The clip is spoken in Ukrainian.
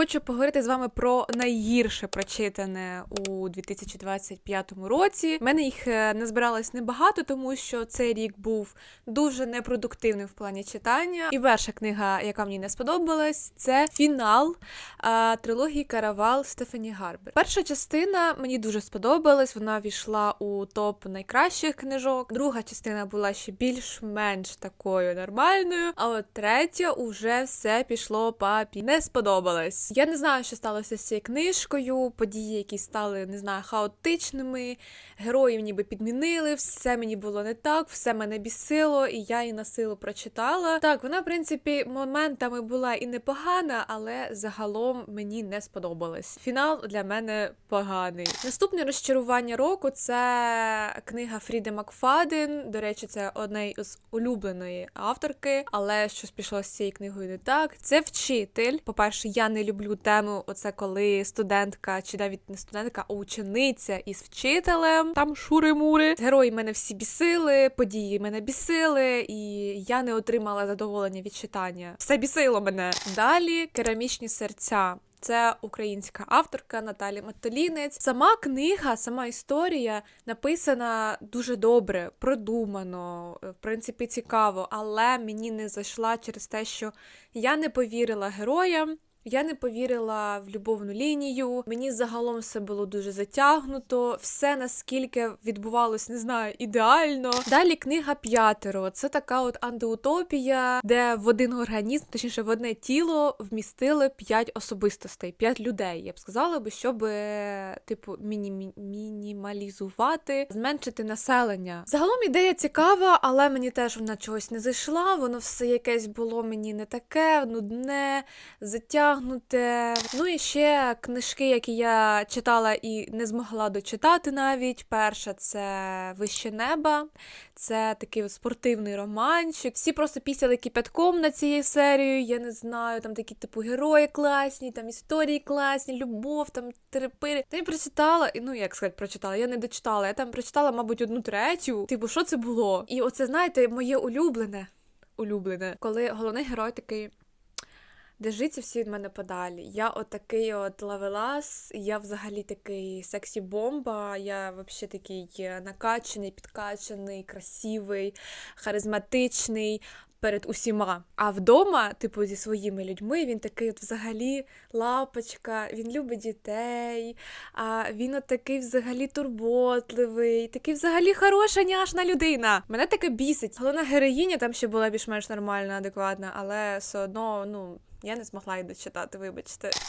Хочу поговорити з вами про найгірше прочитане у 2025 році. У мене їх е, не збиралось небагато, тому що цей рік був дуже непродуктивним в плані читання. І перша книга, яка мені не сподобалась, це фінал е, трилогії Каравал Стефані Гарбер. Перша частина мені дуже сподобалась. Вона війшла у топ найкращих книжок. Друга частина була ще більш-менш такою нормальною. А от третя уже все пішло папі. Не сподобалась. Я не знаю, що сталося з цією книжкою. Події, які стали не знаю, хаотичними. Героїв ніби підмінили. Все мені було не так, все мене бісило, і я її на силу прочитала. Так, вона, в принципі, моментами була і непогана, але загалом мені не сподобалась. Фінал для мене поганий. Наступне розчарування року це книга Фріди Макфаден. До речі, це одне з улюбленої авторки, але щось пішло з цією книгою не так. Це вчитель. По-перше, я не люблю тему. Оце коли студентка, чи навіть не студентка, а учениця із вчителем. Там шури-мури. Герої мене всі бісили, події мене бісили, і я не отримала задоволення від читання. Все бісило мене. Далі керамічні серця. Це українська авторка Наталі Матолінець. Сама книга, сама історія написана дуже добре, продумано, в принципі, цікаво, але мені не зайшла через те, що я не повірила героям. Я не повірила в любовну лінію. Мені загалом все було дуже затягнуто. Все наскільки відбувалось, не знаю, ідеально. Далі книга п'ятеро. Це така от антиутопія, де в один організм, точніше, в одне тіло вмістили п'ять особистостей, п'ять людей. Я б сказала би, щоб е, типу міні- мінімалізувати, зменшити населення. Загалом ідея цікава, але мені теж вона чогось не зайшла. Воно все якесь було мені не таке, нудне, затягнуте. Ну і ще книжки, які я читала і не змогла дочитати навіть. Перша це Вище неба, це такий спортивний романчик. Всі просто пісяли кипятком на цією серією. Я не знаю, там такі типу герої класні, там історії класні, любов, там терепири. Та я прочитала, і ну як сказати, прочитала. Я не дочитала. Я там прочитала, мабуть, одну третю. Типу, що це було? І оце, знаєте, моє улюблене. Улюблене, коли головний герой такий. Держіться всі від мене подалі. Я отакий от лавелас, я взагалі такий сексі-бомба, я взагалі такий е, накачаний, підкачаний, красивий, харизматичний перед усіма. А вдома, типу, зі своїми людьми, він такий от взагалі лапочка, він любить дітей, а він от такий взагалі турботливий, такий взагалі хороша няшна людина. Мене таке бісить. Головна героїня там ще була більш-менш нормальна, адекватна, але все одно, ну. Я не змогла її дочитати, вибачте.